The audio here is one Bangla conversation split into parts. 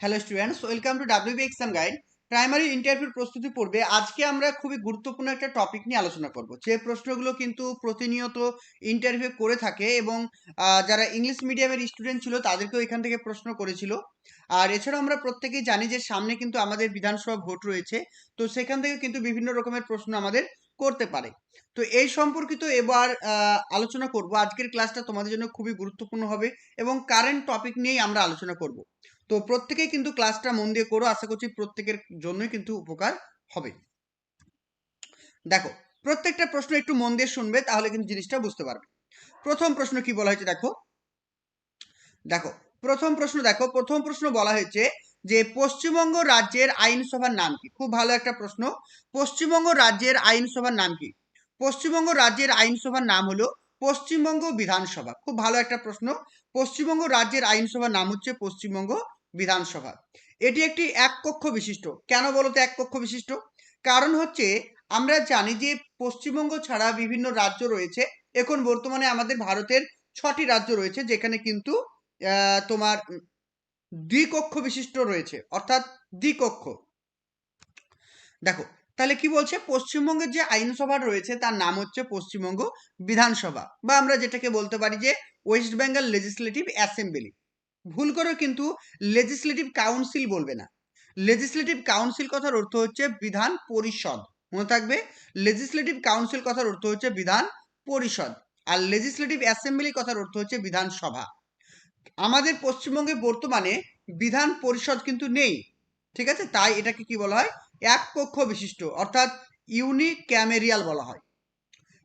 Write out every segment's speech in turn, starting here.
Hello students welcome to WB exam guide primary ইন্টারভিউর প্রস্তুতি পড়বে আজকে আমরা খুবই গুরুত্বপূর্ণ একটা টপিক নিয়ে আলোচনা করব। যে প্রশ্নগুলো কিন্তু প্রতিনিয়ত ইন্টারভিউ করে থাকে এবং যারা ইংলিশ মিডিয়ামের স্টুডেন্ট ছিল তাদেরকেও এখান থেকে প্রশ্ন করেছিল। আর এছাড়াও আমরা প্রত্যেকেই জানি যে সামনে কিন্তু আমাদের বিধানসভা ভোট রয়েছে, তো সেখান থেকে কিন্তু বিভিন্ন রকমের প্রশ্ন আমাদের করতে পারে। তো এই সম্পর্কিত এবার আলোচনা করব। আজকের ক্লাসটা তোমাদের জন্য খুবই গুরুত্বপূর্ণ হবে এবং কারেন্ট টপিক নিয়েই আমরা আলোচনা করব। তো প্রত্যেকেই কিন্তু ক্লাসটা মন দিয়ে করো, আশা করছি প্রত্যেকের জন্যই কিন্তু উপকার হবে। দেখো, প্রত্যেকটা প্রশ্ন একটু মন দিয়ে শুনবে, তাহলে কিন্তু জিনিসটা বুঝতে পারবে। প্রথম প্রশ্ন কি বলা হয়েছে দেখো? দেখো, প্রথম প্রশ্ন দেখো, প্রথম প্রশ্ন বলা হয়েছে যে পশ্চিমবঙ্গ রাজ্যের আইনসভার নাম কি? খুব ভালো একটা প্রশ্ন। পশ্চিমবঙ্গ রাজ্যের আইনসভার নাম কি? পশ্চিমবঙ্গ রাজ্যের আইনসভার নাম হলো পশ্চিমবঙ্গ বিধানসভা। খুব ভালো একটা প্রশ্ন। পশ্চিমবঙ্গ রাজ্যের আইনসভার নাম হচ্ছে পশ্চিমবঙ্গ বিধানসভা। এটি একটি এক কক্ষ বিশিষ্ট। কেন বলতো এক কক্ষ বিশিষ্ট? কারণ হচ্ছে আমরা জানি যে পশ্চিমবঙ্গ ছাড়া বিভিন্ন রাজ্য রয়েছে। এখন বর্তমানে আমাদের ভারতের ছটি রাজ্য রয়েছে যেখানে কিন্তু তোমার দ্বিকক্ষ বিশিষ্ট রয়েছে। অর্থাৎ দ্বিকক্ষ। দেখো তাহলে কি বলছে? পশ্চিমবঙ্গের যে আইনসভা রয়েছে, তার নাম হচ্ছে পশ্চিমবঙ্গ বিধানসভা। বা আমরা যেটাকে বলতে পারি যে ওয়েস্ট বেঙ্গল লেজিসলেটিভ অ্যাসেম্বলি ভুল করে কিন্তু লেজিসলেটিভ কাউন্সিল বলবে না। লেজিসলেটিভ কাউন্সিল কথার অর্থ হচ্ছে বিধান পরিষদ। মনে থাকবে? লেজিসলেটিভ কাউন্সিল কথার অর্থ হচ্ছে বিধান পরিষদ। আর লেজিসলেটিভ অ্যাসেম্বলি কথার অর্থ হচ্ছে বিধানসভা আমাদের পশ্চিমবঙ্গে বর্তমানে বিধান পরিষদ কিন্তু নেই। ঠিক আছে? তাই এটাকে কি বলা হয়? এক কক্ষ বিশিষ্ট, অর্থাৎ ইউনিক্যামেরিয়াল বলা হয়।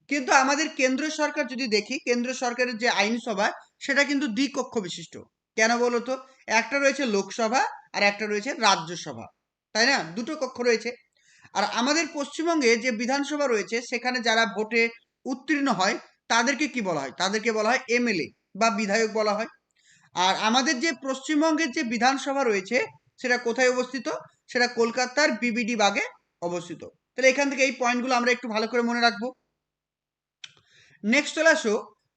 কিন্তু আমাদের কেন্দ্র সরকার যদি দেখি, কেন্দ্র সরকারের যে আইনসভা, সেটা কিন্তু দ্বিকক্ষ বিশিষ্ট। কেন বলো তো? একটা রয়েছে লোকসভা আর একটা রয়েছে রাজ্যসভা। তাই না? দুটো কক্ষ রয়েছে। আর আমাদের পশ্চিমবঙ্গে যে বিধানসভা রয়েছে, সেখানে যারা ভোটে উত্তীর্ণ হয়, তাদেরকে কি বলা হয়? তাদেরকে বলা হয় এমএলএ বা বিধায়ক বলা হয়। আর আমাদের যে পশ্চিমবঙ্গের যে বিধানসভা রয়েছে, সেটা কোথায় অবস্থিত? সেটা কলকাতার বিবিডি বাগে অবস্থিত। তাহলে এখান থেকে এই পয়েন্টগুলো আমরা একটু ভালো করে মনে রাখব। নেক্সট চলে আসো,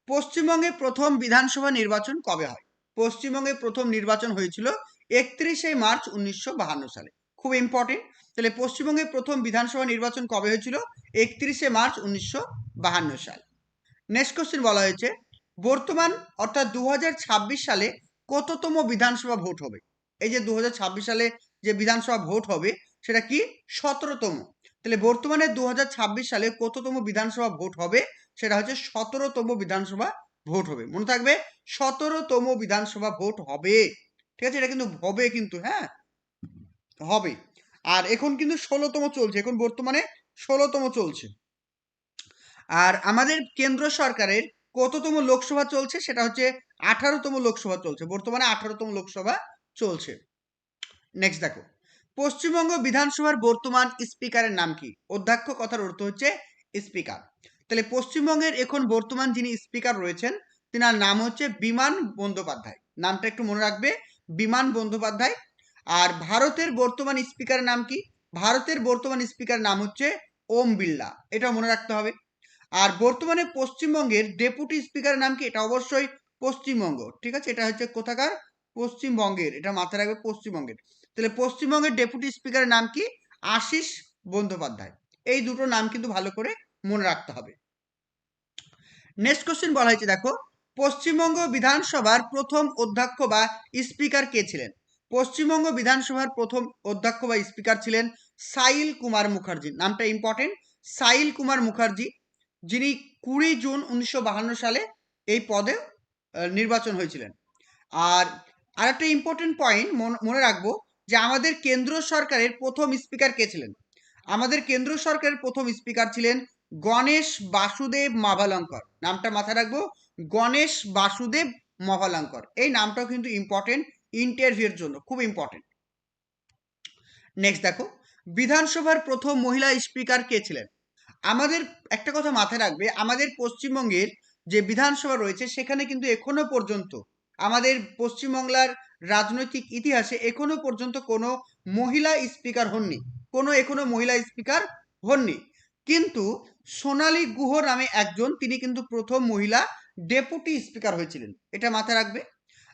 পশ্চিমবঙ্গে প্রথম বিধানসভা নির্বাচন কবে হয়? পশ্চিমবঙ্গে প্রথম নির্বাচন হয়েছিল একত্রিশে মার্চ উনিশশো সালে। খুব ইম্পর্টেন্ট তাহলে পশ্চিমবঙ্গে প্রথম বিধানসভা নির্বাচন কবে হয়েছিল? একত্রিশে মার্চ উনিশশো সাল। নেক্সট কোশ্চেন বলা হয়েছে, বর্তমান অর্থাৎ দু হাজার ছাব্বিশ সালে কততম বিধানসভা ভোট হবে? এই যে দু হাজার ছাব্বিশ সালে যে বিধানসভা ভোট হবে সেটা কি? সতেরোতম। তাহলে বর্তমানে দু হাজার ছাব্বিশ সালে কততম বিধানসভা ভোট হবে? সেটা হচ্ছে সতেরোতম বিধানসভা ভোট হবে। মনে থাকবে? সতেরোতম বিধানসভা ভোট হবে। ঠিক আছে? এটা কিন্তু হবে কিন্তু হ্যাঁ? হবে। আর এখন কিন্তু ষোলোতম চলছে। এখন বর্তমানে ষোলোতম চলছে। আর আমাদের কেন্দ্র সরকারের কততম লোকসভা চলছে? সেটা হচ্ছে আঠারোতম লোকসভা চলছে। বর্তমানে আঠারোতম লোকসভা চলছে। নেক্সট দেখো। পশ্চিমবঙ্গ বিধানসভার বর্তমান স্পিকারের নাম কি? অধ্যক্ষ কথার অর্থ হচ্ছে স্পিকার। তাহলে পশ্চিমবঙ্গের এখন বর্তমান যিনি স্পিকার রয়েছেন, তিনার নাম হচ্ছে বিমান বন্দ্যোপাধ্যায়। নামটা একটু মনে রাখবে, বিমান বন্দ্যোপাধ্যায়। আর ভারতের বর্তমান স্পিকারের নাম কি? ভারতের বর্তমান স্পিকার নাম হচ্ছে ওম বিড়লা। এটা মনে রাখতে হবে। আর বর্তমানে পশ্চিমবঙ্গের ডেপুটি স্পিকারের নাম কি? এটা অবশ্যই পশ্চিমবঙ্গ। ঠিক আছে? এটা হচ্ছে কোথাকার? পশ্চিমবঙ্গের। এটা মাথায় রাখবে পশ্চিমবঙ্গের। তাহলে পশ্চিমবঙ্গের ডেপুটি স্পিকারের নাম কি? আশিস বন্দ্যোপাধ্যায়। এই দুটো নাম কিন্তু ভালো করে মনে রাখতে হবে। নেক্সট কোশ্চেন বলা হয়েছে, দেখো। পশ্চিমবঙ্গ বিধানসভার প্রথম অধ্যক্ষ বা স্পিকার কে ছিলেন? পশ্চিমবঙ্গ বিধানসভার প্রথম অধ্যক্ষ বা স্পিকার ছিলেন সাইল কুমার মুখার্জি। নামটা ইম্পর্টেন্ট সাইল কুমার মুখার্জি, যিনি কুড়ি জুন উনিশশো সালে এই পদে নির্বাচন হয়েছিলেন। আর আরেকটা ইম্পর্টেন্ট পয়েন্ট মনে রাখব যে আমাদের কেন্দ্র সরকারের প্রথম স্পিকার কে ছিলেন? আমাদের কেন্দ্র সরকারের প্রথম স্পিকার ছিলেন গণেশ বাসুদেব মাভালঙ্কর। নামটা মাথায় রাখব, গণেশ বাসুদেব মহালঙ্কর এই নামটাও কিন্তু ইম্পর্টেন্ট ইন্টারভিউর জন্য, খুব ইম্পর্টেন্ট নেক্সট দেখো, বিধানসভার প্রথম মহিলা স্পিকার কে ছিলেন? আমাদের একটা কথা মাথায় রাখবে, আমাদের পশ্চিমবঙ্গের যে বিধানসভা রয়েছে, সেখানে কিন্তু এখনও পর্যন্ত আমাদের পশ্চিমবাংলার রাজনৈতিক ইতিহাসে এখনও পর্যন্ত কোনো মহিলা স্পিকার হননি, কোনো এখনও মহিলা স্পিকার হননি। কিন্তু সোনালী গুহ নামে একজন, তিনি কিন্তু প্রথম মহিলা ডেপুটি স্পিকার হয়েছিলেন, এটা মাথায় রাখবে।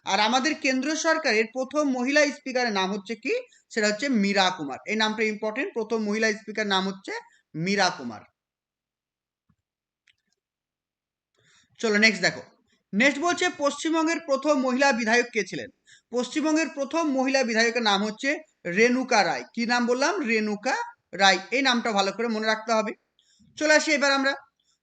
আর আমাদের কেন্দ্র সরকারের প্রথম মহিলা স্পিকারের নাম হচ্ছে কি? সেটা হচ্ছে মীরা কুমার। এই নামটা ইম্পর্টেন্ট প্রথম মহিলা স্পিকার নাম হচ্ছে মীরা কুমার। চলো নেক্সট দেখো। নেক্সট বলছে, পশ্চিমবঙ্গের প্রথম মহিলা বিধায়ক কে ছিলেন? পশ্চিমবঙ্গের প্রথম মহিলা বিধায়কের নাম হচ্ছে রেণুকা রায়। কি নাম বললাম? রেণুকা রায়। এই নামটা ভালো করে মনে রাখতে হবে। চলে আসি এবার আমরা।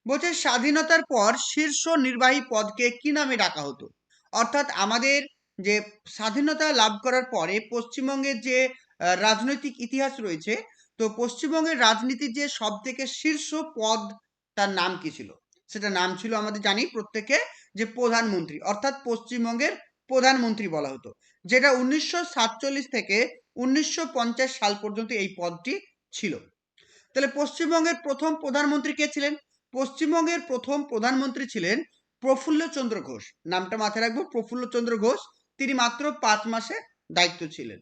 বলছে, স্বাধীনতার পর শীর্ষ নির্বাহী পদকে কি নামে ডাকা হতো? অর্থাৎ আমাদের যে স্বাধীনতা লাভ করার পরে পশ্চিমবঙ্গের যে রাজনৈতিক ইতিহাস রয়েছে, তো পশ্চিমবঙ্গের রাজনীতির যে সব থেকে শীর্ষ পদ, তার নাম কি ছিল? সেটা নাম ছিল আমাদের জানি প্রত্যেকে যে প্রধানমন্ত্রী, অর্থাৎ পশ্চিমবঙ্গের প্রধানমন্ত্রী বলা হতো, যেটা উনিশশো সাতচল্লিশ থেকে উনিশশো পঞ্চাশ সাল পর্যন্ত এই পদটি ছিল। তাহলে পশ্চিমবঙ্গের প্রথম প্রধানমন্ত্রী কে ছিলেন? পশ্চিমবঙ্গের প্রথম প্রধানমন্ত্রী ছিলেন প্রফুল্লচন্দ্র ঘোষ। নামটা মাথায় রাখব, প্রফুল্লচন্দ্র ঘোষ। তিনি মাত্র পাঁচ মাসে দায়িত্ব ছিলেন।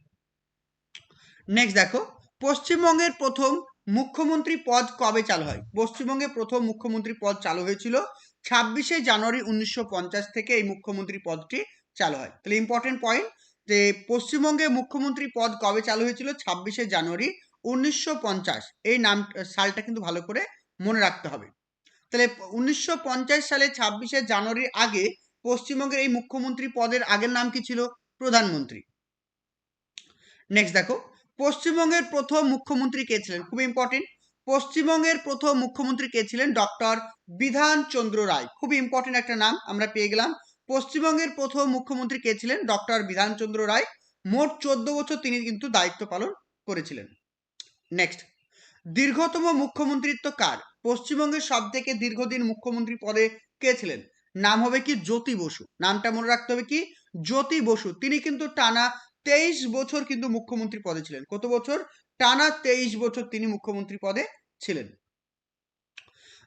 নেক্সট দেখো, পশ্চিমবঙ্গের প্রথম মুখ্যমন্ত্রী পদ কবে চালু হয়? পশ্চিমবঙ্গে প্রথম মুখ্যমন্ত্রী পদ চালু হয়েছিল ছাব্বিশে জানুয়ারি উনিশশো পঞ্চাশ থেকে এই মুখ্যমন্ত্রী পদটি চালু হয়। তাহলে ইম্পর্টেন্ট পয়েন্ট যে পশ্চিমবঙ্গে মুখ্যমন্ত্রী পদ কবে চালু হয়েছিল? ছাব্বিশে জানুয়ারি উনিশশো পঞ্চাশ। এই নাম, সালটা কিন্তু ভালো করে মনে রাখতে হবে। তাহলে উনিশশো পঞ্চাশ সালে ছাব্বিশে জানুয়ারির আগে পশ্চিমবঙ্গের এই মুখ্যমন্ত্রী পদের আগের নাম কি ছিল? প্রধানমন্ত্রী। নেক্সট দেখো, পশ্চিমবঙ্গের প্রথম মুখ্যমন্ত্রী কে ছিলেন? খুব ইম্পর্টেন্ট পশ্চিমবঙ্গের প্রথম মুখ্যমন্ত্রী কে ছিলেন? ডক্টর বিধান চন্দ্র রায়। খুব ইম্পর্টেন্ট একটা নাম আমরা পেয়ে গেলাম। পশ্চিমবঙ্গের প্রথম মুখ্যমন্ত্রী কে ছিলেন? ডক্টর বিধানচন্দ্র রায়। মোট চোদ্দ বছর তিনি কিন্তু দায়িত্ব পালন করেছিলেন। নেক্সট দীর্ঘতম মুখ্যমন্ত্রিত্ব কার? পশ্চিমবঙ্গের সব থেকে দীর্ঘদিন মুখ্যমন্ত্রী পদে কে ছিলেন? নাম হবে কি? জ্যোতি বসু। নামটা মনে রাখতে হবে কি? জ্যোতি বসু। তিনি কিন্তু টানা তেইশ বছর কিন্তু মুখ্যমন্ত্রী পদে ছিলেন। কত বছর? টানা তেইশ বছর তিনি মুখ্যমন্ত্রী পদে ছিলেন।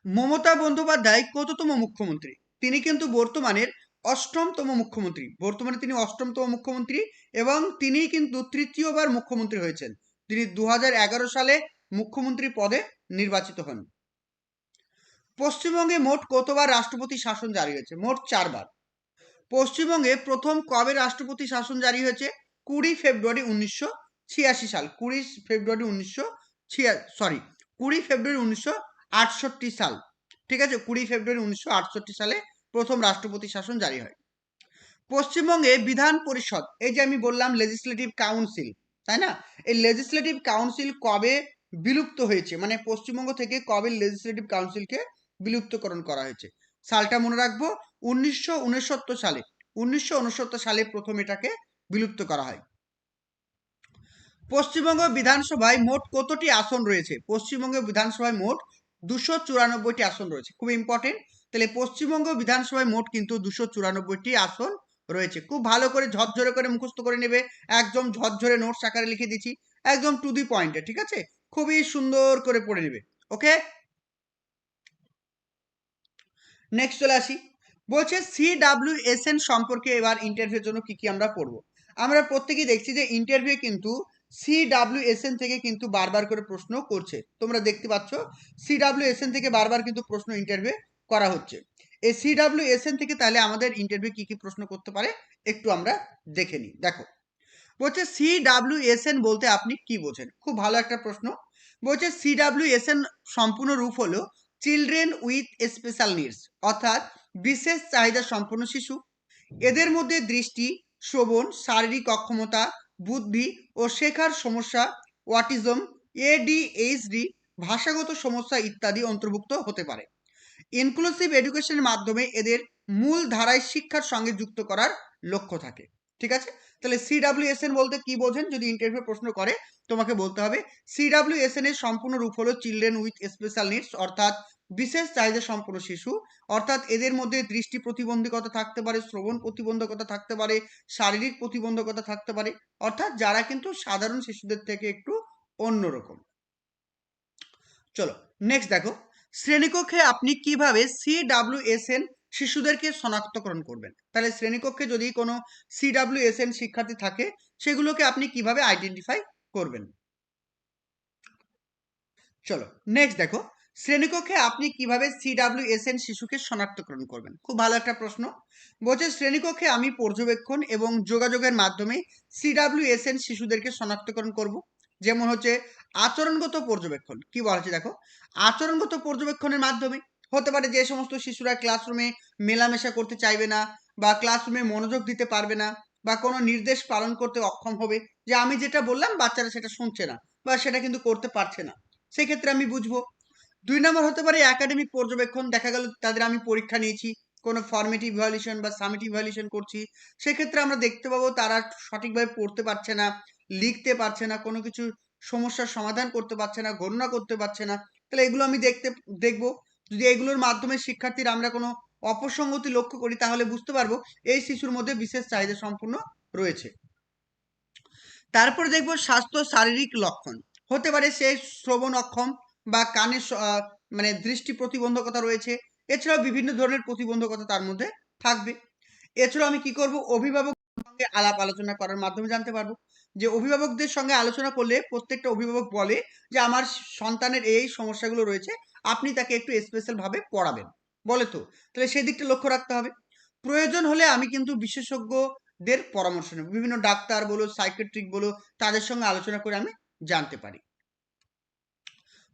মমতা বন্দ্যোপাধ্যায় কততম মুখ্যমন্ত্রী? তিনি কিন্তু বর্তমানের অষ্টমতম মুখ্যমন্ত্রী। বর্তমানে তিনি অষ্টমতম মুখ্যমন্ত্রী এবং তিনি কিন্তু তৃতীয়বার মুখ্যমন্ত্রী হয়েছেন। তিনি দু হাজার এগারো সালে মুখ্যমন্ত্রী পদে নির্বাচিত হন। পশ্চিমবঙ্গে মোট কতবার রাষ্ট্রপতি শাসন জারি হয়েছে? মোট চারবার। পশ্চিমবঙ্গে প্রথম কবে রাষ্ট্রপতি শাসন জারি হয়েছে? কুড়ি ফেব্রুয়ারি উনিশশো ছিয়াশি সাল, কুড়ি ফেব্রুয়ারি উনিশশো ছিয়া সরি কুড়ি ফেব্রুয়ারি উনিশশো আটষট্টি সাল, ঠিক আছে? কুড়ি ফেব্রুয়ারি উনিশশো আটষট্টি সালে প্রথম রাষ্ট্রপতি শাসন জারি হয়। পশ্চিমবঙ্গে বিধান পরিষদ, এই যে আমি বললাম লেজিসলেটিভ কাউন্সিল তাই না? এই লেজিসলেটিভ কাউন্সিল কবে বিলুপ্ত হয়েছে? মানে পশ্চিমবঙ্গ থেকে কবে লেজিসলেটিভ কাউন্সিলকে বিলুপ্তকরণ করা হয়েছে? সালটা মনে রাখব, উনিশশো উনসত্তর সালে, উনিশশো উনসত্তর সালে প্রথম এটাকে বিলুপ্ত করা হয়। পশ্চিমবঙ্গ বিধানসভায় মোট কতটি আসন রয়েছে? পশ্চিমবঙ্গ বিধানসভায় মোট দুশো চুরানব্বইটি আসন রয়েছে। খুব ইম্পর্টেন্ট তাহলে পশ্চিমবঙ্গ বিধানসভায় মোট কিন্তু দুশো চুরানব্বইটি আসন রয়েছে। খুব ভালো করে ঝরঝরে করে মুখস্থ করে নেবে। একদম ঝরঝরে নোটস আকারে লিখে দিচ্ছি। একদম টু দি পয়েন্টে ঠিক আছে? খুবই সুন্দর করে পড়ে নেবে। ওকে নেক্সট চলে আসি। বলছে সি ডাব্লিউ এস এন সম্পর্কে এবার ইন্টারভিউর জন্য কি কি আমরা পড়ব? আমরা প্রত্যেকেই দেখছি যে ইন্টারভিউ কিন্তু সি ডাব্লিউ এস এন থেকে কিন্তু বারবার করে প্রশ্ন করছে। তোমরা দেখতে পাচ্ছ সি ডাব্লিউ এস এন থেকে বারবার কিন্তু প্রশ্ন ইন্টারভিউ করা হচ্ছে। এই সি ডাব্লিউ এস এন থেকে তাহলে আমাদের ইন্টারভিউ কি কি প্রশ্ন করতে পারে, একটু আমরা দেখে নিই। দেখো, বলছে সি ডাব্লিউ এস এন বলতে আপনি কি বোঝেন? খুব ভালো একটা প্রশ্ন। বলছে সি ডাব্লিউ এস এন সম্পূর্ণ রূপ হলো চিলড্রেন উইথ স্পেশাল নিডস অর্থাৎ বিশেষ চাহিদা সম্পন্ন শিশু। এদের মধ্যে দৃষ্টি, শ্রবণ, শারীরিক অক্ষমতা বুদ্ধি ও শেখার সমস্যা ওয়াটিজম এডিএইচডি ভাষাগত সমস্যা ইত্যাদি অন্তর্ভুক্ত হতে পারে। ইনক্লুসিভ এডুকেশনের মাধ্যমে এদের মূল ধারায় শিক্ষার সঙ্গে যুক্ত করার লক্ষ্য থাকে। ঠিক আছে? তাহলে সিডাব্লিউএসএন বলতে কি বোঝেন? যদি ইন্টারভিউ প্রশ্ন করে তোমাকে বলতে হবে সিডাব্লিউএসএন এর সম্পূর্ণ রূপ হলো চিলড্রেন উইথ স্পেশাল নিডস অর্থাৎ বিশেষ চাহিদা সম্পন্ন শিশু, অর্থাৎ এদের মধ্যে দৃষ্টি প্রতিবন্ধকতা থাকতে পারে, শ্রবণ প্রতিবন্ধকতা থাকতে পারে, শারীরিক প্রতিবন্ধকতা থাকতে পারে, অর্থাৎ যারা কিন্তু সাধারণ শিশুদের থেকে একটু অন্যরকম। চলো নেক্সট দেখো, শ্রেণীকক্ষে আপনি কীভাবে সি ডাব্লিউ এস এন শিশুদেরকে শনাক্তকরণ করবেন? তাহলে শ্রেণীকক্ষে যদি কোনো সি ডাব্লিউ এস এন শিক্ষার্থী থাকে, সেগুলোকে আপনি কীভাবে আইডেন্টিফাই করবেন। চলো নেক্সট দেখো, শ্রেণীকক্ষে আপনি কীভাবে সিডাব্লিউএসএন শিশুকে শনাক্তকরণ করবেন? খুব ভালো একটা প্রশ্ন। বলছে, শ্রেণীকক্ষে আমি পর্যবেক্ষণ এবং যোগাযোগের মাধ্যমে সিডাব্লিউএসএন শিশুদেরকে শনাক্তকরণ করব। যেমন হচ্ছে, আচরণগত পর্যবেক্ষণ। কি বলা হচ্ছে দেখো, আচরণগত পর্যবেক্ষণের মাধ্যমে। হতে পারে যে সমস্ত শিশুরা ক্লাসরুমে মেলামেশা করতে চাইবে না বা ক্লাসরুমে মনোযোগ দিতে পারবে না। বা কোনো নির্দেশ পালন করতে অক্ষম হবে যে আমি যেটা বললাম বাচ্চারা সেটা শুনছে না বা সেটা কিন্তু করতে পারছে না। সেক্ষেত্রে আমি বুঝব। দুই নম্বর হতে পারে একাডেমিক পর্যবেক্ষণ। দেখা গেল তাদের আমি পরীক্ষা নিয়েছি, কোনো ফর্মেটিভ ভ্যালুয়েশন বা সামেটিভ ভ্যালুয়েশন করছি। সেক্ষেত্রে আমরা দেখতে পাবো তারা সঠিকভাবে পড়তে পারছে না, লিখতে পারছে না, কোনো কিছু সমস্যার সমাধান করতে পারছে না, গণনা করতে পারছে না। তাহলে এগুলো আমি দেখতে, দেখব। যদি এগুলোর মাধ্যমে শিক্ষার্থীর আমরা কোনো অপসঙ্গতি লক্ষ্য করি, তাহলে বুঝতে পারব এই শিশুর মধ্যে বিশেষ চাহিদা সম্পূর্ণ রয়েছে। তারপরে দেখব স্বাস্থ্য শারীরিক লক্ষণ। হতে পারে সে শ্রবণ অক্ষম বা কানের মানে দৃষ্টি প্রতিবন্ধকতা রয়েছে। এছাড়াও বিভিন্ন ধরনের প্রতিবন্ধকতা তার মধ্যে থাকবে। এছাড়াও আমি কি করব? অভিভাবক সঙ্গে আলাপ আলোচনা করার মাধ্যমে জানতে পারব যে অভিভাবকদের সঙ্গে আলোচনা করলে প্রত্যেকটা অভিভাবক বলে যে, আমার সন্তানের এই সমস্যাগুলো রয়েছে, আপনি তাকে একটু স্পেশাল ভাবে পড়াবেন। বলে তো। তাহলে সেই দিকটা লক্ষ্য রাখতে হবে। প্রয়োজন হলে আমি কিন্তু বিশেষজ্ঞদের পরামর্শ নেব। বিভিন্ন ডাক্তার বলো সাইকেট্রিক বলো, তাদের সঙ্গে আলোচনা করে আমি জানতে পারি।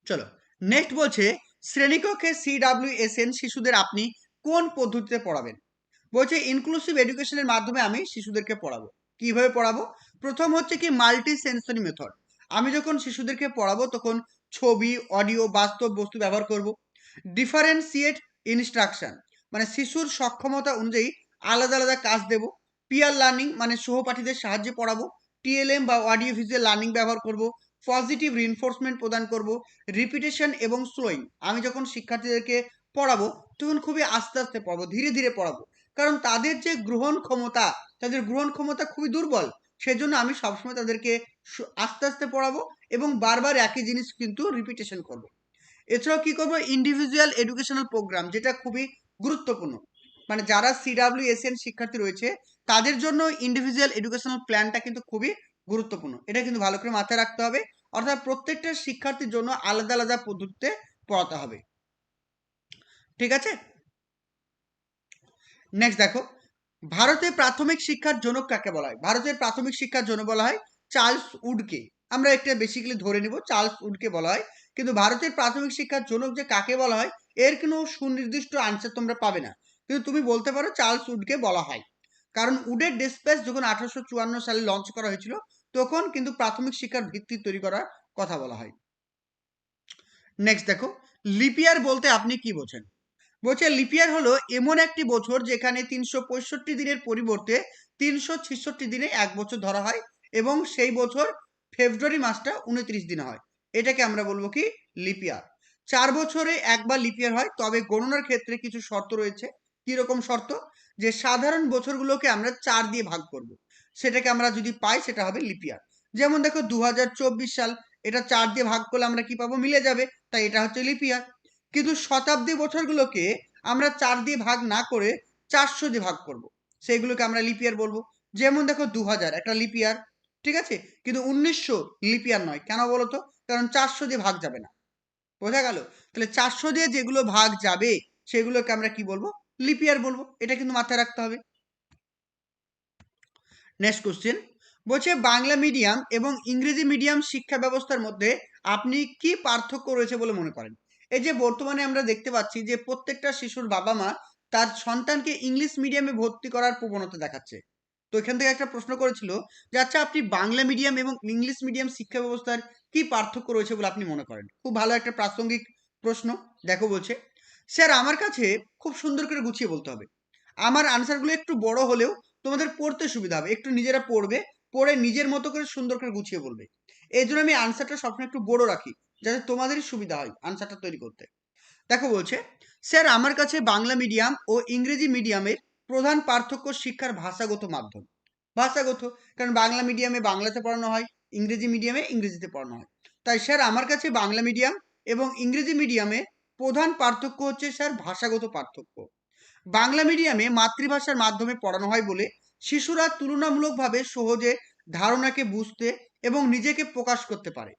চলো নেক্সট বলছে, শ্রেণীকক্ষে সিডাব্লিউএসএন শিশুদের আপনি কোন পদ্ধতিতে পড়াবেন? বলছে ইনক্লুসিভ এডুকেশনের মাধ্যমে আমি শিশুদেরকে পড়াবো। কীভাবে পড়াবো? প্রথম হচ্ছে কি মাল্টি সেন্সরি মেথড আমি যখন শিশুদেরকে পড়াবো, তখন ছবি অডিও বাস্তব বস্তু ব্যবহার করব। ডিফারেন্সিয়েট ইনস্ট্রাকশন মানে শিশুর সক্ষমতা অনুযায়ী আলাদা আলাদা কাজ দেব। পিয়ার লার্নিং মানে সহপাঠীদের সাহায্যে পড়াবো। টিএলএম বা অডিও ভিজুয়াল লার্নিং ব্যবহার করব। পজিটিভ রিনফোর্সমেন্ট প্রদান করব। রিপিটেশন এবং স্লোয়িং আমি যখন শিক্ষার্থীদেরকে পড়াবো, তখন খুবই আস্তে আস্তে পড়াবো, ধীরে ধীরে পড়াবো। কারণ তাদের যে গ্রহণ ক্ষমতা, তাদের গ্রহণ ক্ষমতা খুবই দুর্বল। সেজন্য আমি সবসময় তাদেরকে আস্তে আস্তে পড়াবো এবং বারবার একই জিনিস কিন্তু রিপিটেশন করব। এছাড়াও কি করব? ইন্ডিভিজুয়াল এডুকেশনাল প্রোগ্রাম যেটা খুবই গুরুত্বপূর্ণ। মানে যারা সিডাব্লিউ এসএন শিক্ষার্থী রয়েছে, তাদের জন্য ইন্ডিভিজুয়াল এডুকেশনাল প্ল্যানটা কিন্তু খুবই গুরুত্বপূর্ণ। এটা কিন্তু ভালো করে মাথায় রাখতে হবে। অর্থাৎ প্রত্যেকটা শিক্ষার্থীর জন্য আলাদা আলাদা পদ্ধতিতে পড়াতে হবে। ঠিক আছে? নেক্সট দেখো। ভারতে প্রাথমিক শিক্ষার জনক কাকে বলা হয়? ভারতের প্রাথমিক শিক্ষার জন্য বলা হয় চার্লস উডকে। আমরা একটা বেসিক্যালি ধরে নিব, চার্লস উডকে বলা হয়। কিন্তু ভারতের প্রাথমিক শিক্ষার জনক যে কাকে বলা হয়, এর কোনো সুনির্দিষ্ট আনসার তোমরা পাবে না। কিন্তু তুমি বলতে পারো চার্লস উডকে বলা হয়। কারণ উডের ডিসপ্লেস যখন আঠারোশো চুয়ান্ন সালে লঞ্চ করা হয়েছিল, তখন কিন্তু প্রাথমিক শিক্ষার ভিত্তি তৈরি করার কথা বলা হয়। নেক্সট দেখো লিপিয়ার বলতে আপনি কি বোঝেন? বলছে লিপিয়ার হলো এমন একটি বছর যেখানে তিনশো পঁয়ষট্টি দিনের পরিবর্তে তিনশো ছেষট্টি দিনে এক বছর ধরা হয় এবং সেই বছর ফেব্রুয়ারি মাসটা উনত্রিশ দিনে হয়। এটাকে আমরা বলব কি লিপিয়ার। চার বছরে একবার লিপিয়ার হয়, তবে গণনার ক্ষেত্রে কিছু শর্ত রয়েছে। কীরকম শর্ত? যে সাধারণ বছরগুলোকে আমরা চার দিয়ে ভাগ করব। সেটাকে আমরা যদি পাই, সেটা হবে লিপিয়ার। যেমন দেখো দু হাজার চব্বিশ সাল এটা চার দিয়ে ভাগ করলে আমরা কি পাবো? মিলে যাবে, তাই এটা হচ্ছে লিপিয়ার। কিন্তু শতাব্দী বছরগুলোকে আমরা চার দিয়ে ভাগ না করে চারশো দিয়ে ভাগ করব। সেইগুলোকে আমরা লিপিয়ার বলব। যেমন দেখো দু হাজার একটা লিপিয়ার। ঠিক আছে? কিন্তু উনিশশো লিপিয়ার নয়। কেন বলো তো কারণ চারশো দিয়ে ভাগ যাবে না। বোঝা গেল? তাহলে চারশো দিয়ে যেগুলো ভাগ যাবে, সেগুলোকে আমরা কি বলব? লিপিয়ার বলব। এটা কিন্তু মাথায় রাখতে হবে। নেক্সট কোশ্চেন বলছে, বাংলা মিডিয়াম এবং ইংরেজি মিডিয়াম শিক্ষা ব্যবস্থার মধ্যে আপনি কি পার্থক্য রয়েছে বলে মনে করেন? এই যে বর্তমানে আমরা দেখতে পাচ্ছি যে প্রত্যেকটা শিশুর বাবা মা তার সন্তানকে ইংলিশ মিডিয়ামে ভর্তি করার প্রবণতা দেখাচ্ছে। তো এখান থেকে একটা প্রশ্ন করেছিল যে আচ্ছা আপনি বাংলা মিডিয়াম এবং ইংলিশ মিডিয়াম শিক্ষা ব্যবস্থার কি পার্থক্য রয়েছে বলে আপনি মনে করেন? খুব ভালো একটা প্রাসঙ্গিক প্রশ্ন, দেখো বলছে। স্যার, আমার কাছে খুব সুন্দর করে গুছিয়ে বলতে হবে। আমার আনসারগুলো একটু বড় হলেও তোমাদের পড়তে সুবিধা হবে। একটু নিজেরা পড়বে, পড়ে নিজের মতো করে সুন্দর করে গুছিয়ে বলবে। এই জন্য আমি আনসারটা সবসময় একটু বড় রাখি, যাতে তোমাদেরই সুবিধা হয় আনসারটা তৈরি করতে। দেখো বলছে, স্যার, আমার কাছে বাংলা মিডিয়াম ও ইংরেজি মিডিয়ামের প্রধান পার্থক্য শিক্ষার ভাষাগত মাধ্যম। ভাষাগত, কারণ বাংলা মিডিয়ামে বাংলাতে পড়ানো হয়, ইংরেজি মিডিয়ামে ইংরেজিতে পড়ানো হয়। তাই স্যার, আমার কাছে বাংলা মিডিয়াম এবং ইংরেজি মিডিয়ামে প্রধান পার্থক্য হচ্ছে স্যার ভাষাগত পার্থক্য। বাংলা মিডিয়ামে মাতৃভাষার মাধ্যমে পড়ানো হয় বলে শিশুরা তুলনামূলকভাবে সহজে ধারণাকে বুঝতে এবং নিজেকে প্রকাশ করতে পারে।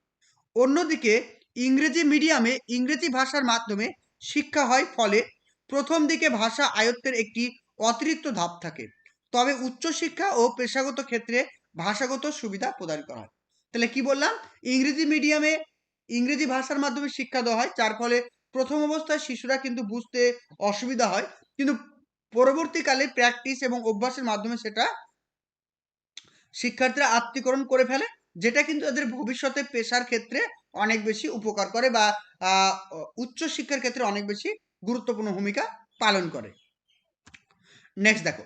অন্যদিকে, ইংরেজি মিডিয়ামে ইংরেজি ভাষার মাধ্যমে শিক্ষা হয় ফলে প্রথম দিকে ভাষা আয়ত্তের একটি অতিরিক্ত ধাপ থাকে। তবে উচ্চশিক্ষা ও পেশাগত ক্ষেত্রে ভাষাগত সুবিধা প্রদান করা হয়। তাহলে কি বললাম? ইংরেজি মিডিয়ামে ইংরেজি ভাষার মাধ্যমে শিক্ষা দেওয়া হয়, যার ফলে প্রথম অবস্থায় শিশুরা কিন্তু বুঝতে অসুবিধা হয়। কিন্তু পরবর্তীকালে প্র্যাকটিস এবং অভ্যাসের মাধ্যমে সেটা শিক্ষার্থীরা আত্মীকরণ করে ফেলে, যেটা কিন্তু তাদের ভবিষ্যতে পেশার ক্ষেত্রে অনেক বেশি উপকার করে বা উচ্চ শিক্ষার ক্ষেত্রে অনেক বেশি গুরুত্বপূর্ণ ভূমিকা পালন করে। নেক্সট দেখো।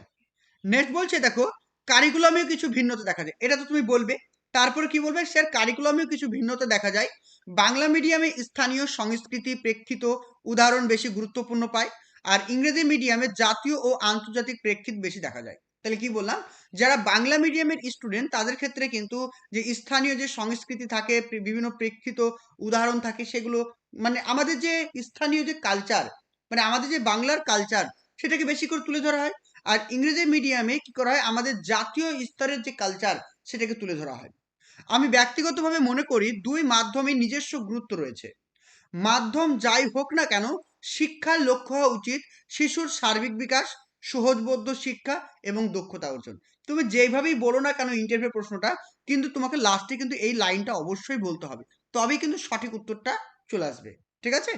নেক্সট বলছে, দেখো কারিকুলামেও কিছু ভিন্নতা দেখা যায়। এটা তো তুমি বলবে। তারপর কি বলবে? স্যার কারিকুলামেও কিছু ভিন্নতা দেখা যায়। বাংলা মিডিয়ামে স্থানীয় সংস্কৃতি, প্রেক্ষিত উদাহরণ বেশি গুরুত্বপূর্ণ পায়। আর ইংরেজি মিডিয়ামে জাতীয় ও আন্তর্জাতিক প্রেক্ষিত বেশি দেখা যায়। তাহলে কি বললাম? যারা বাংলা মিডিয়ামের স্টুডেন্ট তাদের ক্ষেত্রে কিন্তু যে স্থানীয় যে সংস্কৃতি থাকে বিভিন্ন প্রেক্ষিত উদাহরণ থাকে, সেগুলো মানে আমাদের যে স্থানীয় যে কালচার মানে আমাদের যে বাংলার কালচার সেটাকে বেশি করে তুলে ধরা হয়। আর ইংরেজি মিডিয়ামে কি করা হয়? আমাদের জাতীয় স্তরের যে কালচার সেটাকে তুলে ধরা হয়। আমি ব্যক্তিগতভাবে মনে করি দুই মাধ্যমে নিজস্ব গুরুত্ব রয়েছে। মাধ্যম যাই হোক না কেন, শিক্ষার লক্ষ্য হওয়া উচিত শিশুর সার্বিক বিকাশ, সহজবোধ্য শিক্ষা এবং দক্ষতা অর্জন। তুমি যেভাবেই বলো না কেন ইন্টারভিউ প্রশ্নটা, কিন্তু তোমাকে লাস্টে কিন্তু এই লাইনটা অবশ্যই বলতে হবে। তবেই কিন্তু সঠিক উত্তরটা চলে আসবে। ঠিক আছে?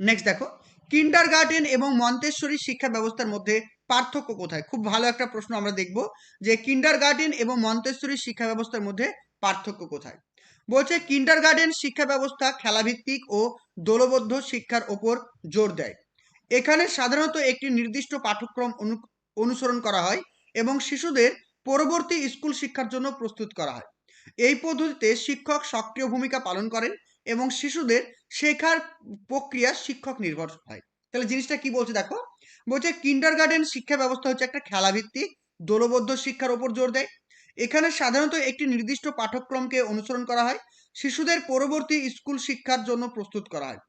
নেক্সট দেখো। কিন্ডার গার্ডেন এবং মন্তেশ্বরী শিক্ষা ব্যবস্থার মধ্যে পার্থক্য কোথায়? খুব ভালো একটা প্রশ্ন আমরা দেখব যে কিন্ডার গার্ডেন এবং মন্তেশ্বরী শিক্ষা ব্যবস্থার মধ্যে পার্থক্য কোথায়? বলছে কিন্ডার গার্ডেন শিক্ষা ব্যবস্থা খেলাভিত্তিক ও দলবদ্ধ শিক্ষার ওপর জোর দেয়। এখানে সাধারণত একটি নির্দিষ্ট পাঠ্যক্রম অনুসরণ করা হয় এবং শিশুদের পরবর্তী স্কুল শিক্ষার জন্য প্রস্তুত করা হয়। এই পদ্ধতিতে শিক্ষক সক্রিয় ভূমিকা পালন করেন এবং শিশুদের শেখার প্রক্রিয়া শিক্ষক নির্ভর হয়। তাহলে জিনিসটা কি বলছে দেখো? বলছে কিন্ডার গার্ডেন শিক্ষা ব্যবস্থা হচ্ছে একটা খেলাভিত্তিক, দলবদ্ধ শিক্ষার ওপর জোর দেয়। এখানে সাধারণত একটি নির্দিষ্ট পাঠ্যক্রমকে অনুসরণ করা হয়, শিশুদের পরবর্তী স্কুল শিক্ষার জন্য প্রস্তুত করা হয়।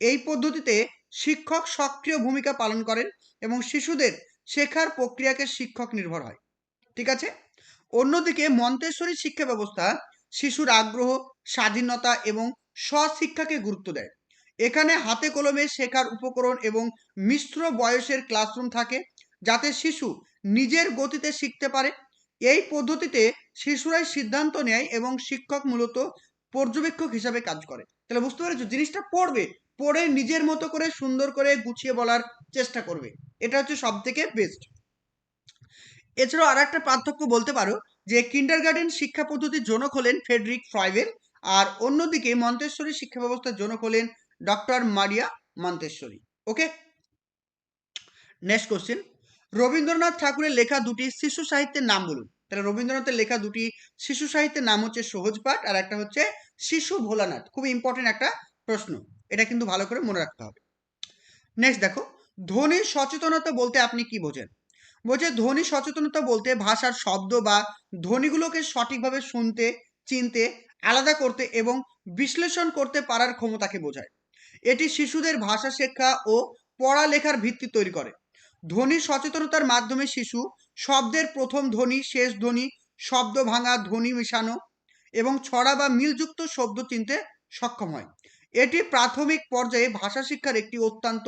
এই পদ্ধতিতে শিক্ষক সক্রিয় ভূমিকা পালন করেন এবং শিশুদের শেখার প্রক্রিয়াকে শিক্ষক নির্ভর হয়। ঠিক আছে? অন্যদিকে মন্তেশ্বরী শিক্ষা ব্যবস্থা শিশুর আগ্রহ, স্বাধীনতা এবং স্বশিক্ষাকে গুরুত্ব দেয়। এখানে হাতে কলমে শেখার উপকরণ এবং মিশ্র বয়সের ক্লাসরুম থাকে, যাতে শিশু নিজের গতিতে শিখতে পারে। এই পদ্ধতিতে শিশুরাই সিদ্ধান্ত নেয় এবং শিক্ষক মূলত পর্যবেক্ষক হিসাবে কাজ করে। তাহলে বুঝতে পেরেছ? জিনিসটা পড়বে, পড়ে নিজের মতো করে সুন্দর করে গুছিয়ে বলার চেষ্টা করবে। এটা হচ্ছে সব থেকে বেস্ট এছাড়াও আর একটা পার্থক্য বলতে পারো যে কিন্ডার গার্ডেন শিক্ষা পদ্ধতির জনক হলেন ফেডরিক ফ্রয়ভেল আর অন্যদিকে মন্তেশ্বরী শিক্ষা ব্যবস্থার জনক হলেন doctor Maria Montessori. Okay next question Rabindranath ঠাকুরের লেখা দুটি শিশু সাহিত্যের নাম বলুন। তাহলে রবীন্দ্রনাথের লেখা দুটি শিশু সাহিত্যের নাম হচ্ছে সহজ পাঠ আর একটা হচ্ছে শিশু ভোলানাথ। খুব ইম্পর্টেন্ট একটা প্রশ্ন। এটা কিন্তু ভালো করে মনে রাখতে হবে। নেক্সট দেখো। ধ্বনির সচেতনতা বলতে আপনি কি বোঝেন? বলছে ধ্বনি সচেতনতা বলতে ভাষার শব্দ বা ধ্বনিগুলোকে সঠিকভাবে শুনতে, চিনতে আলাদা করতে এবং বিশ্লেষণ করতে পারার ক্ষমতাকে বোঝায়। এটি শিশুদের ভাষা শিক্ষা ও পড়ালেখার ভিত্তি তৈরি করে। ধ্বনি সচেতনতার মাধ্যমে শিশু শব্দের প্রথম ধ্বনি, শেষ ধ্বনি, শব্দ ভাঙা, ধ্বনি মেশানো এবং ছড়া বা মিলযুক্ত শব্দ চিনতে সক্ষম হয়। এটি প্রাথমিক পর্যায়ে ভাষা শিক্ষার একটি অত্যন্ত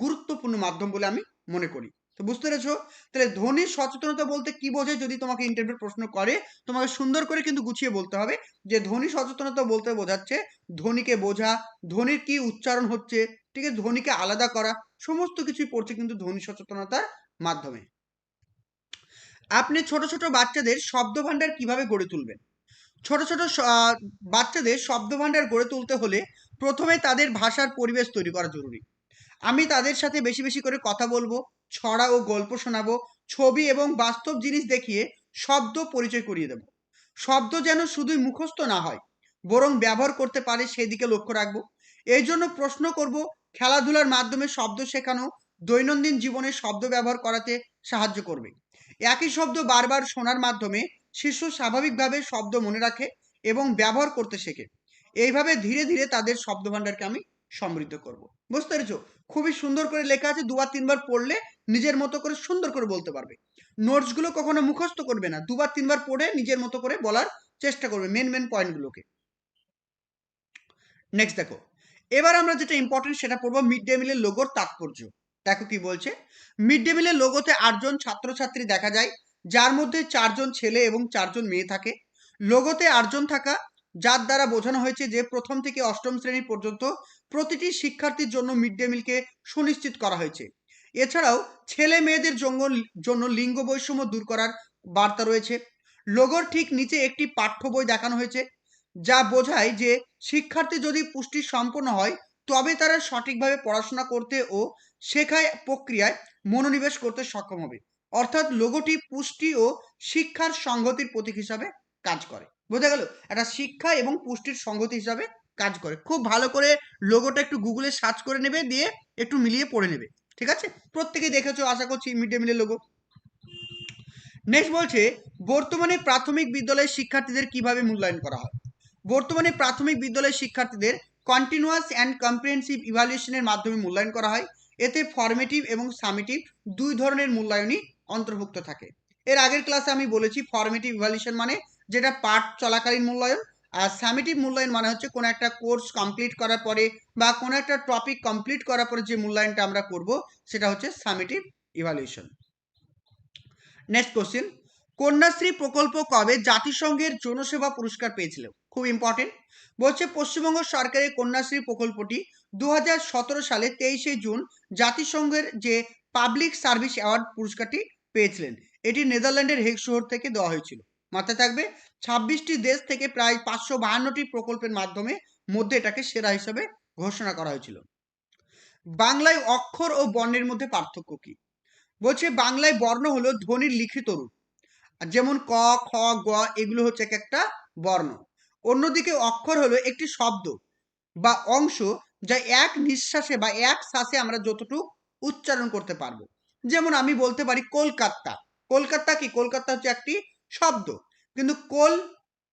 গুরুত্বপূর্ণ মাধ্যম বলে আমি মনে করি। তো বুঝতে পেরেছ? তাহলে ধ্বনির সচেতনতা বলতে কি বোঝে যদি তোমাকে ইন্টারভিউ প্রশ্ন করে? তোমাকে সুন্দর করে কিন্তু গুছিয়ে বলতে হবে যে ধ্বনি সচেতনতা বলতে বোঝাচ্ছে ধ্বনিকে বোঝা ধ্বনির কি উচ্চারণ হচ্ছে, ঠিক আছে? ধ্বনিকে আলাদা করা, সমস্ত কিছুই পড়ছে কিন্তু ধ্বনি সচেতনতার মাধ্যমে। আপনি ছোট ছোট বাচ্চাদের শব্দ ভাণ্ডার কীভাবে গড়ে তুলবেন? ছোট ছোট বাচ্চাদের শব্দ ভাণ্ডার গড়ে তুলতে হলে প্রথমে তাদের ভাষার পরিবেশ তৈরি করা জরুরি। আমি তাদের সাথে বেশি বেশি করে কথা বলব ছড়া ও গল্প শোনাবো, ছবি এবং বাস্তব জিনিস দেখিয়ে শব্দ পরিচয় করিয়ে দেব। শব্দ যেন শুধুই মুখস্থ না হয়, বরং ব্যবহার করতে পারে সেদিকে লক্ষ্য রাখব। এই জন্য প্রশ্ন করব, খেলাধুলার মাধ্যমে শব্দ শেখানো দৈনন্দিন জীবনে শব্দ ব্যবহার করাতে সাহায্য করবে। একই শব্দ বারবার শোনার মাধ্যমে শিশু স্বাভাবিকভাবে শব্দ মনে রাখে এবং ব্যবহার করতে শেখে। এইভাবে ধীরে ধীরে তাদের শব্দ ভাণ্ডারকে আমি সমৃদ্ধ করব। বুঝতে পেরেছ? খুবই সুন্দর করে লেখা আছে, দুবার তিনবার পড়লে নিজের মতো করে সুন্দর করে বলতে পারবে। নোটসগুলো কখনো মুখস্থ করবে না। দুবার, তিনবার পড়ে নিজের মতো করে বলার চেষ্টা করবে মেন মেন পয়েন্টগুলোকে নেক্সট দেখো। এবার আমরা যেটা ইম্পর্টেন্ট সেটা পড়ব মিড ডে মিলের লোগোর তাৎপর্য। দেখো কি বলছে? মিড ডে মিলের লোগোতে আটজন ছাত্রছাত্রী দেখা যায়, যার মধ্যে চারজন ছেলে এবং চারজন মেয়ে থাকে। লোগোতে আটজন থাকা, যার দ্বারা বোঝানো হয়েছে যে প্রথম থেকে অষ্টম শ্রেণি পর্যন্ত প্রতিটি শিক্ষার্থীর জন্য মিড ডে মিলকে সুনিশ্চিত করা হয়েছে। এছাড়াও ছেলে মেয়েদের জন্য লিঙ্গ বৈষম্য দূর করার বার্তা রয়েছে। লোগোর ঠিক নিচে একটি পাঠ্য বই দেখানো হয়েছে, যা বোঝায় যে শিক্ষার্থী যদি পুষ্টি সম্পন্ন হয়, তবে তারা সঠিকভাবে পড়াশোনা করতে ও শেখায় প্রক্রিয়ায় মনোনিবেশ করতে সক্ষম হবে। অর্থাৎ লোগোটি পুষ্টি ও শিক্ষার সংগতির প্রতীক হিসাবে কাজ করে। বোঝা গেল? একটা শিক্ষা এবং পুষ্টির সংগতি হিসাবে কাজ করে। খুব ভালো করে লোগোটা একটু গুগলে সার্চ করে নেবে, দিয়ে একটু মিলিয়ে পড়ে নেবে। ঠিক আছে? প্রত্যেকে দেখেছ, আশা করছি মিড ডে মিলের লোগো নেক্সট বলছে, বর্তমানে প্রাথমিক বিদ্যালয়ের শিক্ষার্থীদের কীভাবে মূল্যায়ন করা হয়? বর্তমানে প্রাথমিক বিদ্যালয়ের শিক্ষার্থীদের কন্টিনিউয়াস অ্যান্ড কম্প্রিহেন্সিভ ইভ্যালুয়েশনের মাধ্যমে মূল্যায়ন করা হয়। এতে ফর্মেটিভ এবং সামেটিভ দুই ধরনের মূল্যায়নই অন্তর্ভুক্ত থাকে। এর আগের ক্লাসে আমি বলেছি ফর্মেটিভ ইভ্যালুয়েশন মানে যেটা পাঠ চলাকালীন মূল্যায়ন আর সামেটিভ মূল্যায়ন মানে হচ্ছে কোনো একটা কোর্স কমপ্লিট করার পরে বা কোনো একটা টপিক কমপ্লিট করার পরে যে মূল্যায়নটা আমরা করব, সেটা হচ্ছে summative evaluation next question Kanyashree প্রকল্প কবে জাতিসংঘের জনসেবা পুরস্কার পেয়েছিল? খুব ইম্পর্টেন্ট বলছে পশ্চিমবঙ্গ সরকারের কন্যাশ্রী প্রকল্পটি দু হাজার সতেরো সালে তেইশে জুন জাতিসংঘের যে পাবলিক সার্ভিস অ্যাওয়ার্ড পুরস্কারটি পেয়েছিলেন। এটি নেদারল্যান্ডের হেগ শহর থেকে দেওয়া হয়েছিল। মাথায় থাকবে। ছাব্বিশটি দেশ থেকে প্রায় পাঁচশো বাহান্নটি প্রকল্পের মাধ্যমে মধ্যে এটাকে সেরা হিসেবে ঘোষণা করা হয়েছিল। বাংলায় অক্ষর ও বর্ণের মধ্যে পার্থক্য কি? বলছে বাংলায় বর্ণ হলো ধ্বনির লিখিত রূপ। যেমন ক, খ, গ এগুলো হচ্ছে এক একটা বর্ণ। অন্যদিকে অক্ষর হলো একটি শব্দ বা অংশ যা এক নিঃশ্বাসে বা এক শ্বাসে আমরা যতটুকু উচ্চারণ করতে পারব। যেমন আমি বলতে পারি কলকাতা। কলকাতা কি? কলকাতা হচ্ছে একটি শব্দ। কিন্তু কল,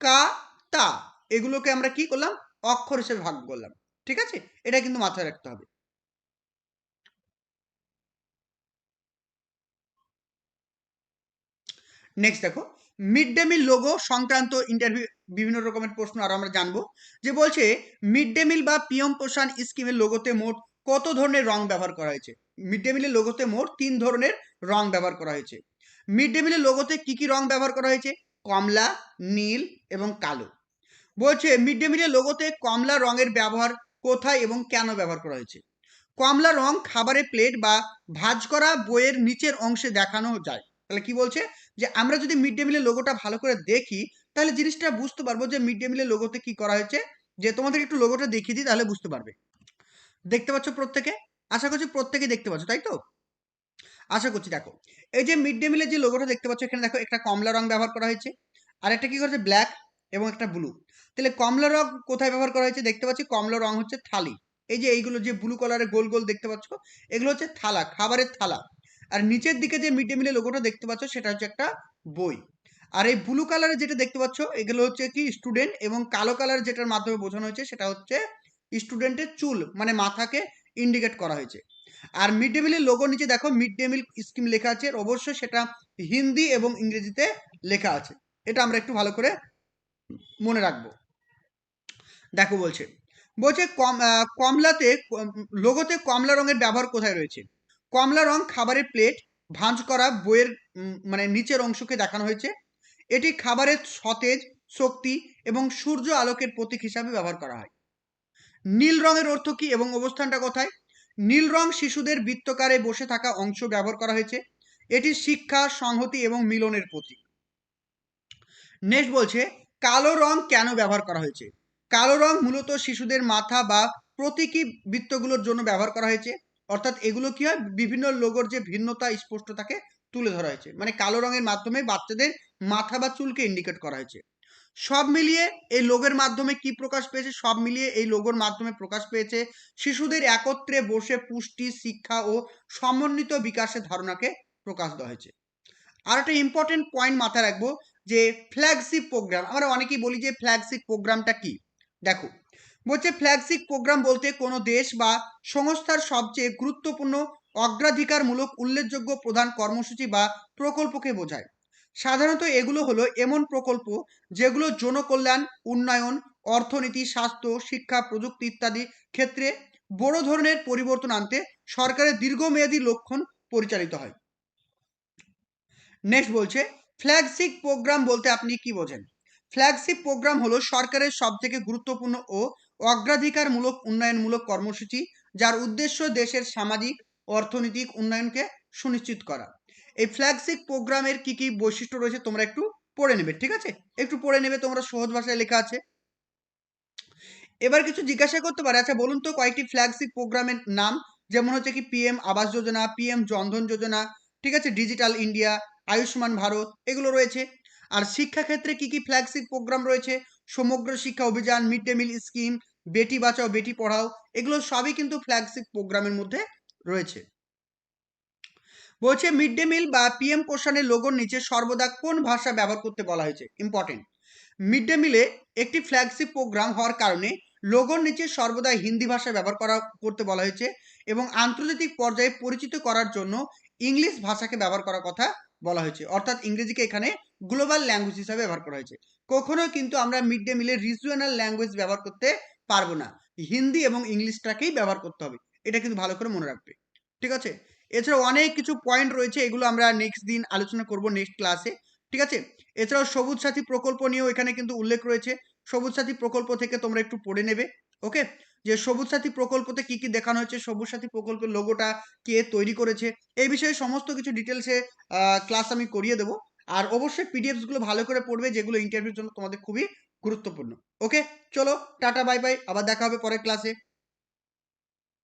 কা, তা এগুলোকে আমরা কি করলাম? অক্ষর হিসেবে ভাগ করলাম। ঠিক আছে? এটা কিন্তু মাথায় রাখতে হবে। নেক্সট দেখো। মিড ডে মিল লোগো সংক্রান্ত ইন্টারভিউ বিভিন্ন রকমের প্রশ্ন আরও আমরা জানব। যে বলছে মিড ডে মিল বা পিএম পোষণ স্কিমের লোগোতে মোট কত ধরনের রং ব্যবহার করা হয়েছে? মিড ডে মিলের লোগোতে মোট তিন ধরনের রং ব্যবহার করা হয়েছে। মিড ডে মিলের লোগোতে কি কি রং ব্যবহার করা হয়েছে? কমলা, নীল এবং কালো। বলছে মিড ডে মিলের লোগোতে কমলা রঙের ব্যবহার কোথায় এবং কেন ব্যবহার করা হয়েছে? কমলা রং খাবারের প্লেট বা ভাজ করা বইয়ের নিচের অংশে দেখানো যায়। তাহলে কি বলছে? যে আমরা যদি মিড ডে মিলের লোগোটা ভালো করে দেখি, তাহলে জিনিসটা বুঝতে পারব যে মিড ডে মিলের লোগোতে কি করা হয়েছে। যে তোমাদের একটু লোগোটা দেখিয়ে দিই, তাহলে বুঝতে পারবে। দেখতে পাচ্ছ প্রত্যেকে? আশা করছি প্রত্যেকে দেখতে পাচ্ছ, তাই তো? আশা করছি দেখো, এই যে মিড ডে মিলের যে লোগোটা দেখতে পাচ্ছ, এখানে দেখো একটা কমলা রং ব্যবহার করা হয়েছে, আর একটা কি করেছে ব্ল্যাক এবং একটা ব্লু তাহলে কমলা রং কোথায় ব্যবহার করা হয়েছে দেখতে পাচ্ছি, কমলা রং হচ্ছে থালি। এই যে এইগুলো যে ব্লু কালারের গোল গোল দেখতে পাচ্ছ, এগুলো হচ্ছে থালা, খাবারের থালা। আর নিচের দিকে যে মিড ডে মিলের লোগোটা দেখতে পাচ্ছ, সেটা হচ্ছে একটা বই। আর এই ব্লু কালারের যেটা দেখতে পাচ্ছ, এগুলো হচ্ছে কি স্টুডেন্ট এবং কালো কালার যেটার মাধ্যমে বোঝানো হয়েছে, সেটা হচ্ছে স্টুডেন্টের চুল মানে মাথাকে ইন্ডিকেট করা হয়েছে। আর মিড ডে মিলের লোগো নিচে দেখো মিড ডে মিল স্কিম লেখা আছে অবশ্যই সেটা হিন্দি এবং ইংরেজিতে লেখা আছে। এটা আমরা একটু ভালো করে মনে রাখব। দেখো বলছে বলছে কম কমলাতে লোগোতে কমলা রঙের ব্যবহার কোথায় রয়েছে? কমলা রং খাবারের প্লেট ভাঁজ করা বইয়ের মানে নিচের অংশকে দেখানো হয়েছে। এটি খাবারের সতেজ, শক্তি এবং সূর্য আলোকের প্রতীক হিসাবে ব্যবহার করা হয়। নীল রঙের অর্থ কি এবং অবস্থানটা কোথায়? নীল রং শিশুদের বৃত্তকারে বসে থাকা অংশ ব্যবহার করা হয়েছে। এটি শিক্ষা, সংহতি এবং মিলনের প্রতীক। নেক্সট বলছে, কালো রং কেন ব্যবহার করা হয়েছে? কালো রং মূলত শিশুদের মাথা বা প্রতীকী বৃত্তগুলোর জন্য ব্যবহার করা হয়েছে। অর্থাৎ এগুলো কি হয়? বিভিন্ন লোগোর যে ভিন্নতা স্পষ্ট থাকে তুলে ধরা হয়েছে। মানে কালো রঙের মাধ্যমে বাচ্চাদের মাথা বা চুলকে ইন্ডিকেট করা হয়েছে। সব মিলিয়ে এই লোগের মাধ্যমে কি প্রকাশ পেয়েছে? সব মিলিয়ে এই লোগোর মাধ্যমে প্রকাশ পেয়েছে শিশুদের একত্রে বসে পুষ্টি, শিক্ষা ও সমন্বিত বিকাশের ধারণাকে প্রকাশ দেওয়া হয়েছে। আর একটা ইম্পর্টেন্ট পয়েন্ট মাথায় রাখব যে ফ্ল্যাগশিপ প্রোগ্রাম আমরা অনেকেই বলি যে ফ্ল্যাগশিপ প্রোগ্রামটা কি? দেখো, বলছে ফ্ল্যাগশিপ প্রোগ্রাম বলতে কোনো দেশ বা সংস্থার সবচেয়ে গুরুত্বপূর্ণ অগ্রাধিকারমূলক উল্লেখযোগ্য প্রধান কর্মসূচি বা প্রকল্পকে বোঝায়। সাধারণত এগুলো হলো এমন প্রকল্প যেগুলো জনকল্যাণ, উন্নয়ন, অর্থনীতি, স্বাস্থ্য, শিক্ষা, প্রযুক্তি ইত্যাদি ক্ষেত্রে বড় ধরনের পরিবর্তন আনতে সরকারের দীর্ঘমেয়াদী লক্ষণ পরিচালিত হয়। নেক্সট বলছে ফ্ল্যাগশিপ প্রোগ্রাম বলতে আপনি কি বোঝেন? ফ্ল্যাগশিপ প্রোগ্রাম হলো সরকারের সবথেকে গুরুত্বপূর্ণ ও অগ্রাধিকারমূলক উন্নয়নমূলক কর্মসূচি যার উদ্দেশ্য দেশের সামাজিক, অর্থনৈতিক উন্নয়নকে সুনিশ্চিত করা। এই ফ্ল্যাগশিপ প্রোগ্রামের কি কি বৈশিষ্ট্য রয়েছে তোমরা একটু পড়ে নেবে, ঠিক আছে? একটু পড়ে নেবে, তোমরা সহজ ভাষায় লেখা আছে। এবার কিছু জিজ্ঞাসা করতে পারে আচ্ছা বলুন তো কয়েকটি ফ্ল্যাগশিপ প্রোগ্রামের নাম, যেমন হচ্ছে কি পিএম আবাস যোজনা পিএম জনধন যোজনা, ঠিক আছে? ডিজিটাল ইন্ডিয়া আয়ুষ্মান ভারত এগুলো রয়েছে। আর শিক্ষাক্ষেত্রে কি কি ফ্ল্যাগশিপ প্রোগ্রাম রয়েছে? সমগ্র শিক্ষা অভিযান mid day meal scheme Beti Bachao, Beti Padhao, এগুলো সবই কিন্তু ফ্ল্যাগশিপ প্রোগ্রামের মধ্যে রয়েছে। বলছে মিড ডে মিল বা পিএম পোষণের লোগোর নিচে সর্বদা কোন ভাষা ব্যবহার করতে বলা হয়েছে? ইম্পর্টেন্ট মিড ডে মিলে একটি ফ্ল্যাগশিপ প্রোগ্রাম হওয়ার কারণে লোগোর নিচে সর্বদা হিন্দি ভাষা ব্যবহার করা, করতে বলা হয়েছে এবং আন্তর্জাতিক পর্যায়ে পরিচিত করার জন্য ইংলিশ ভাষাকে ব্যবহার করার কথা বলা হয়েছে। অর্থাৎ ইংরেজিকে এখানে গ্লোবাল ল্যাঙ্গুয়েজ হিসাবে ব্যবহার করা হয়েছে। কখনো কিন্তু আমরা মিড ডে মিলে রিজিওনাল ল্যাঙ্গুয়েজ ব্যবহার করতে পারব না। হিন্দি এবং ইংলিশটাকেই ব্যবহার করতে হবে। এটা কিন্তু ভালো করে মনে রাখবে। ঠিক আছে? এছাড়াও অনেক কিছু পয়েন্ট রয়েছে, এগুলো আমরা নেক্সট দিন আলোচনা করব নেক্সট ক্লাসে ঠিক আছে? এছাড়াও সবুজ সাথী প্রকল্প নিয়েও এখানে কিন্তু উল্লেখ রয়েছে, সবুজ সাথী প্রকল্প থেকে তোমরা একটু পড়ে নেবে ওকে যে সবুজ সাথী প্রকল্পতে কি কি দেখানো হয়েছে, সবুজ সাথী প্রকল্পের লোগোটা কে তৈরি করেছে, এই বিষয়ে সমস্ত কিছু ডিটেলসে ক্লাস আমি করিয়ে দেবো, আর অবশ্যই পিডিএফসগুলো ভালো করে পড়বে, যেগুলো ইন্টারভিউর জন্য তোমাদের খুবই গুরুত্বপূর্ণ ওকে চলো, টাটা বাই বাই আবার দেখা হবে পরের ক্লাসে